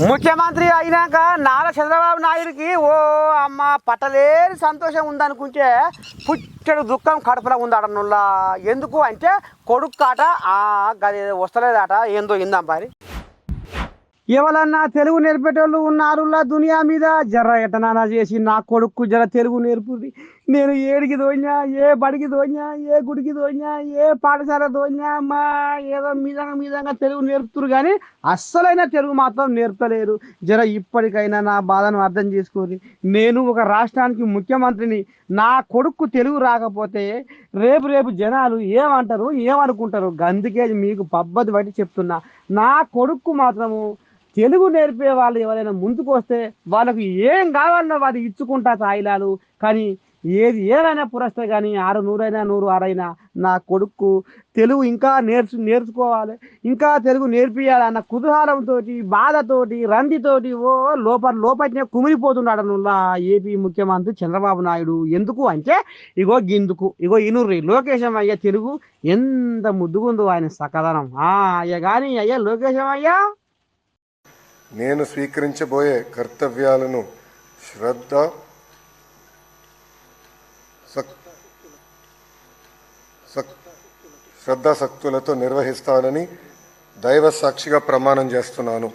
ముఖ్యమంత్రి అయినాక నారా చంద్రబాబు నాయుడికి ఓ అమ్మ పట్టలేని సంతోషం ఉందనుకుంటే పుట్టడు దుఃఖం కడుపులో ఉందటనుల్లా ఎందుకు అంటే కొడుకు కాట ఆ, గది వస్తలేదట ఏందో ఇందాం మరి ఎవరన్నా తెలుగు నేర్పేటోళ్ళు ఉన్నారులా దునియా మీద? జర్ర ఎటనానా చేసి నా కొడుకు జర తెలుగు నేర్పుది నేను ఏడికి దోయినా ఏ బడికి దోయినా ఏ గుడికి దోయినా ఏ పాఠశాల దోయినా మా ఏదో మీదంగా మీదంగా తెలుగు నేర్పుతురు కానీ అస్సలైన తెలుగు మాత్రం నేర్పలేరు. జర ఇప్పటికైనా నా బాధను అర్థం చేసుకోరు నేను ఒక రాష్ట్రానికి ముఖ్యమంత్రిని నా కొడుకు తెలుగు రాకపోతే రేపు రేపు జనాలు ఏమంటారు ఏమనుకుంటారు? అందుకే మీకు పబ్బది బట్టి చెప్తున్నా. నా కొడుకు మాత్రము తెలుగు నేర్పే వాళ్ళు ఎవరైనా ముందుకు వస్తే వాళ్ళకు ఏం కావాలన్నా వాళ్ళు ఇచ్చుకుంటా తాయిలాలు కానీ ఏది ఏదైనా పురస్తే కానీ ఆరు నూరైనా నూరు ఆరైనా నా కొడుకు తెలుగు ఇంకా నేర్చు నేర్చుకోవాలి. ఇంకా తెలుగు నేర్పియాలన్న కుతూహలంతో బాధతోటి రందితోటి ఓ లోపల లోపలనే కుమిలిపోతున్నాడు నుల్లా ఏపీ ముఖ్యమంత్రి చంద్రబాబు నాయుడు. ఎందుకు అంటే ఇగో గిందుకు ఇగో ఇనుర్రి లోకేశం అయ్యా తెలుగు ఎంత ముద్దుగుందో ఆయన సకదనం. అయ్యా కానీ అయ్యా లోకేశం అయ్యా నేను స్వీకరించబోయే కర్తవ్యాలను శ్రద్ధ సక్- నిర్వహిస్తానని దైవ సాక్షిగా ప్రమాణం చేస్తున్నాను.